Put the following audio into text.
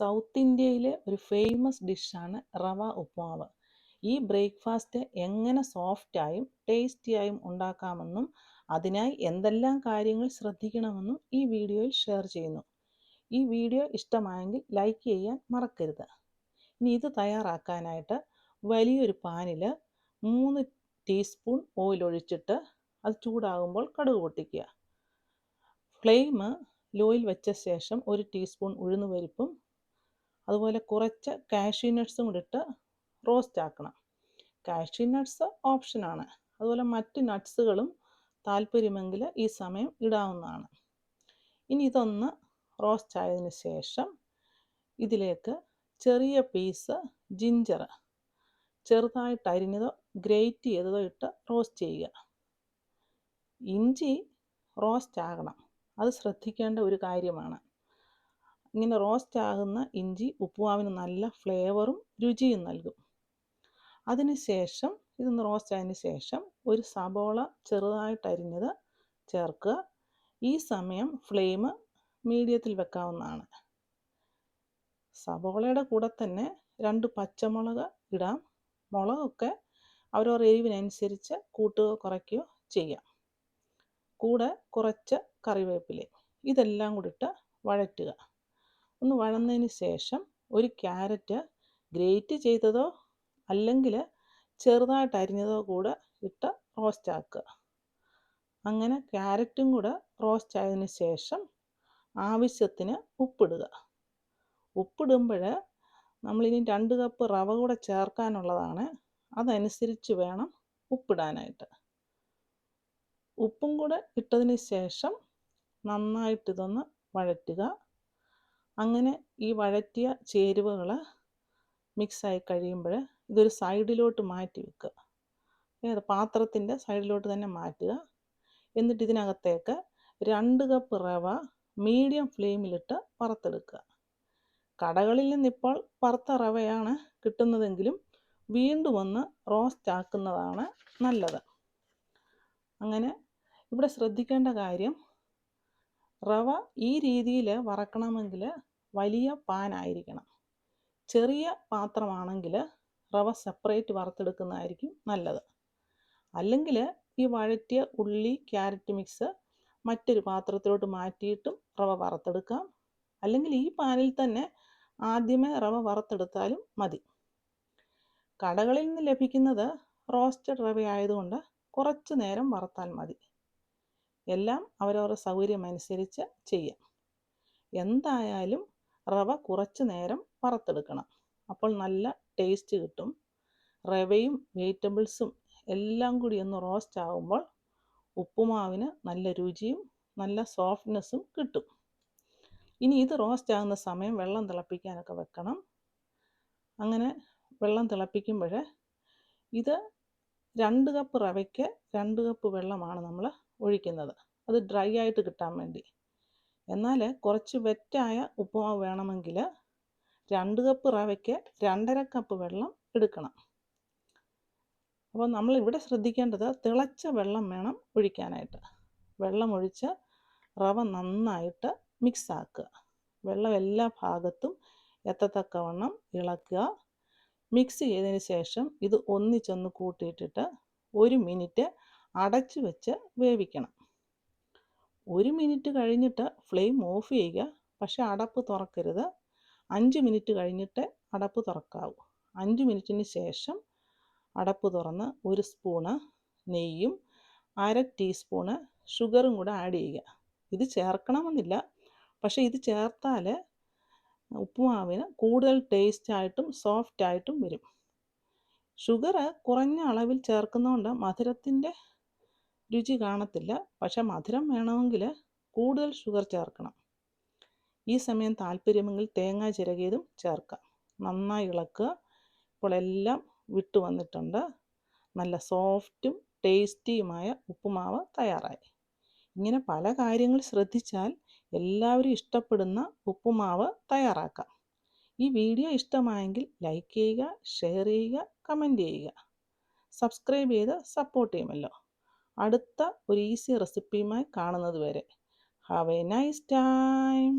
South ഇന്ത്യയിലെ ഒരു famous ഡിഷാണ് റവ ഉപ്മാവ്. ഈ ബ്രേക്ക്ഫാസ്റ്റ് എങ്ങനെ സോഫ്റ്റായും ടേസ്റ്റിയായും ഉണ്ടാക്കാമെന്നും അതിനായി എന്തെല്ലാം കാര്യങ്ങൾ ശ്രദ്ധിക്കണമെന്നും ഈ വീഡിയോയിൽ ഷെയർ ചെയ്യുന്നു. ഈ വീഡിയോ ഇഷ്ടമായെങ്കിൽ ലൈക്ക് ചെയ്യാൻ മറക്കരുത്. ഇനി ഇത് തയ്യാറാക്കാനായിട്ട് വലിയൊരു പാനിൽ മൂന്ന് ടീസ്പൂൺ ഓയിൽ ഒഴിച്ചിട്ട് അത് ചൂടാകുമ്പോൾ കടുക് പൊട്ടിക്കുക. ഫ്ലെയിം ലോയിൽ വെച്ച ശേഷം ഒരു ടീസ്പൂൺ ഉഴുന്ന് പരിപ്പും അതുപോലെ കുറച്ച് കാഷ്യൂ നട്ട്സും കൂടി ഇട്ട് റോസ്റ്റ് ആക്കണം. കാഷ്യൂ നട്ട്സ് ഓപ്ഷനാണ് അതുപോലെ മറ്റ് നട്ട്സുകളും താല്പര്യമെങ്കിൽ ഈ സമയം ഇടാവുന്നതാണ്. ഇനി ഇതൊന്ന് റോസ്റ്റ് ആയതിന് ശേഷം ഇതിലേക്ക് ചെറിയ പീസ് ജിഞ്ചർ ചെറുതായിട്ട് അരിഞ്ഞതോ ഗ്രേറ്റ് ചെയ്തതോ ഇട്ട് റോസ്റ്റ് ചെയ്യുക. ഇഞ്ചി റോസ്റ്റ് ആകണം. അത് ശ്രദ്ധിക്കേണ്ട ഒരു കാര്യമാണ്. ഇങ്ങനെ റോസ്റ്റ് ആകുന്ന ഇഞ്ചി ഉപ്പുമാവിന് നല്ല ഫ്ലേവറും രുചിയും നൽകും. അതിനുശേഷം ഇതൊന്ന് റോസ്റ്റ് ആയതിന് ശേഷം ഒരു സബോള ചെറുതായിട്ട് അരിഞ്ഞത് ചേർക്കുക. ഈ സമയം ഫ്ലെയിം മീഡിയത്തിൽ വെക്കാവുന്നതാണ്. സബോളയുടെ കൂടെ തന്നെ രണ്ട് പച്ചമുളക് ഇടാം. മുളകൊക്കെ അവരവരുടെ എരിവിനനുസരിച്ച് കൂട്ടുകയോ കുറയ്ക്കുകയോ ചെയ്യാം. കൂടെ കുറച്ച് കറിവേപ്പില ഇതെല്ലാം കൂടിയിട്ട് വഴറ്റുക. ഒന്ന് വഴന്നതിന് ശേഷം ഒരു ക്യാരറ്റ് ഗ്രേറ്റ് ചെയ്തതോ അല്ലെങ്കിൽ ചെറുതായിട്ട് അരിഞ്ഞതോ കൂടെ ഇട്ട് റോസ്റ്റ് ആക്കുക. അങ്ങനെ ക്യാരറ്റും കൂടെ റോസ്റ്റ് ആയതിനു ശേഷം ആവശ്യത്തിന് ഉപ്പിടുക. ഉപ്പിടുമ്പോൾ നമ്മളിനി രണ്ട് കപ്പ് റവ കൂടെ ചേർക്കാനുള്ളതാണ്. അതനുസരിച്ച് വേണം ഉപ്പിടാനായിട്ട്. ഉപ്പും കൂടെ ഇട്ടതിന് ശേഷം നന്നായിട്ട് ഇതൊന്ന് വഴറ്റുക. അങ്ങനെ ഈ വഴറ്റിയ ചേരുവകൾ മിക്സായി കഴിയുമ്പോൾ ഇതൊരു സൈഡിലോട്ട് മാറ്റി വെക്കുക ഏത് പാത്രത്തിന്റെ സൈഡിലോട്ട് തന്നെ മാറ്റുക. എന്നിട്ട് ഇതിനകത്തേക്ക് രണ്ട് കപ്പ് റവ മീഡിയം ഫ്ലെയിമിലിട്ട് വറുത്തെടുക്കുക. കടകളിൽ നിന്നിപ്പോൾ വറുത്ത റവയാണ് കിട്ടുന്നതെങ്കിലും വീണ്ടും ഒന്ന് റോസ്റ്റ് ആക്കുന്നതാണ് നല്ലത്. അങ്ങനെ ഇവിടെ ശ്രദ്ധിക്കേണ്ട കാര്യം റവ ഈ രീതിയിൽ വറക്കണമെങ്കിൽ വലിയ പാൻ ആയിരിക്കണം. ചെറിയ പാത്രമാണെങ്കിൽ റവ സെപ്പറേറ്റ് വറുത്തെടുക്കുന്നതായിരിക്കും നല്ലത്. അല്ലെങ്കിൽ ഈ വഴറ്റിയ ഉള്ളി ക്യാരറ്റ് മിക്സ് മറ്റൊരു പാത്രത്തിലോട്ട് മാറ്റിയിട്ടും റവ വറുത്തെടുക്കാം. അല്ലെങ്കിൽ ഈ പാനിൽ തന്നെ ആദ്യമേ റവ വറുത്തെടുത്താലും മതി. കടകളിൽ നിന്ന് ലഭിക്കുന്നത് റോസ്റ്റഡ് റവ ആയതുകൊണ്ട് കുറച്ച് നേരം വറുത്താൽ മതി. എല്ലാം അവരവരുടെ സൗകര്യമനുസരിച്ച് ചെയ്യാം. എന്തായാലും റവ കുറച്ച് നേരം വറുത്തെടുക്കണം. അപ്പോൾ നല്ല ടേസ്റ്റ് കിട്ടും. റവയും വെജിറ്റബിൾസും എല്ലാം കൂടി ഒന്ന് റോസ്റ്റ് ആകുമ്പോൾ ഉപ്പുമാവിന് നല്ല രുചിയും നല്ല സോഫ്റ്റ്നെസ്സും കിട്ടും. ഇനി ഇത് റോസ്റ്റ് ആകുന്ന സമയം വെള്ളം തിളപ്പിക്കാനൊക്കെ വെക്കണം. അങ്ങനെ വെള്ളം തിളപ്പിക്കുമ്പോൾ ഇത് രണ്ട് കപ്പ് റവയ്ക്ക് രണ്ട് കപ്പ് വെള്ളമാണ് നമ്മൾ ഒഴിക്കുന്നത്. അത് ഡ്രൈ ആയിട്ട് കിട്ടാൻ വേണ്ടി. എന്നാൽ കുറച്ച് വെറ്റായ ഉപ്പുമാവ് വേണമെങ്കിൽ രണ്ട് കപ്പ് റവയ്ക്ക് രണ്ടര കപ്പ് വെള്ളം എടുക്കണം. അപ്പോൾ നമ്മൾ ഇവിടെ ശ്രദ്ധിക്കേണ്ടത് തിളച്ച വെള്ളം വേണം ഒഴിക്കാനായിട്ട്. വെള്ളം ഒഴിച്ച് റവ നന്നായിട്ട് മിക്സ് ആക്കുക. വെള്ളം എല്ലാ ഭാഗത്തും എത്തത്തക്കവണ്ണം ഇളക്കുക. മിക്സ് ചെയ്തതിന് ശേഷം ഇത് ഒന്നിച്ചൊന്ന് കൂട്ടിയിട്ടിട്ട് ഒരു മിനിറ്റ് അടച്ചു വെച്ച് വേവിക്കണം. ഒരു മിനിറ്റ് കഴിഞ്ഞിട്ട് ഫ്ലെയിം ഓഫ് ചെയ്യുക. പക്ഷേ അടപ്പ് തുറക്കരുത്. അഞ്ച് മിനിറ്റ് കഴിഞ്ഞിട്ട് അടപ്പ് തുറക്കാവൂ. അഞ്ച് മിനിറ്റിന് ശേഷം അടപ്പ് തുറന്ന് ഒരു സ്പൂണ് നെയ്യും അര ടീസ്പൂണ് ഷുഗറും കൂടെ ആഡ് ചെയ്യുക. ഇത് ചേർക്കണമെന്നില്ല. പക്ഷേ ഇത് ചേർത്താൽ ഉപ്പുമാവിന് കൂടുതൽ ടേസ്റ്റ് ടേസ്റ്റായിട്ടും സോഫ്റ്റായിട്ടും വരും. ഷുഗർ കുറഞ്ഞ അളവിൽ ചേർക്കുന്നതുകൊണ്ട് മധുരത്തിന്റെ രുചി കാണത്തില്ല. പക്ഷെ മധുരം വേണമെങ്കിൽ കൂടുതൽ ഷുഗർ ചേർക്കണം. ഈ സമയം താല്പര്യമെങ്കിൽ തേങ്ങ ചിരകിയതും ചേർക്കാം. നന്നായി ഇളക്കുക. ഇപ്പോൾ എല്ലാം വിട്ടു വന്നിട്ടുണ്ട്. നല്ല സോഫ്റ്റും ടേസ്റ്റിയുമായ ഉപ്പുമാവ് തയ്യാറായി. ഇങ്ങനെ പല കാര്യങ്ങൾ ശ്രദ്ധിച്ചാൽ എല്ലാവരും ഇഷ്ടപ്പെടുന്ന ഉപ്പുമാവ് തയ്യാറാക്കാം. ഈ വീഡിയോ ഇഷ്ടമായെങ്കിൽ ലൈക്ക് ചെയ്യുക ഷെയർ ചെയ്യുക കമന്റ് ചെയ്യുക. സബ്സ്ക്രൈബ് ചെയ്ത് സപ്പോർട്ട് ചെയ്യുമല്ലോ. അടുത്ത ഒരു ഈസി റെസിപ്പിയുമായി കാണുന്നത് വരെ. Have A nice time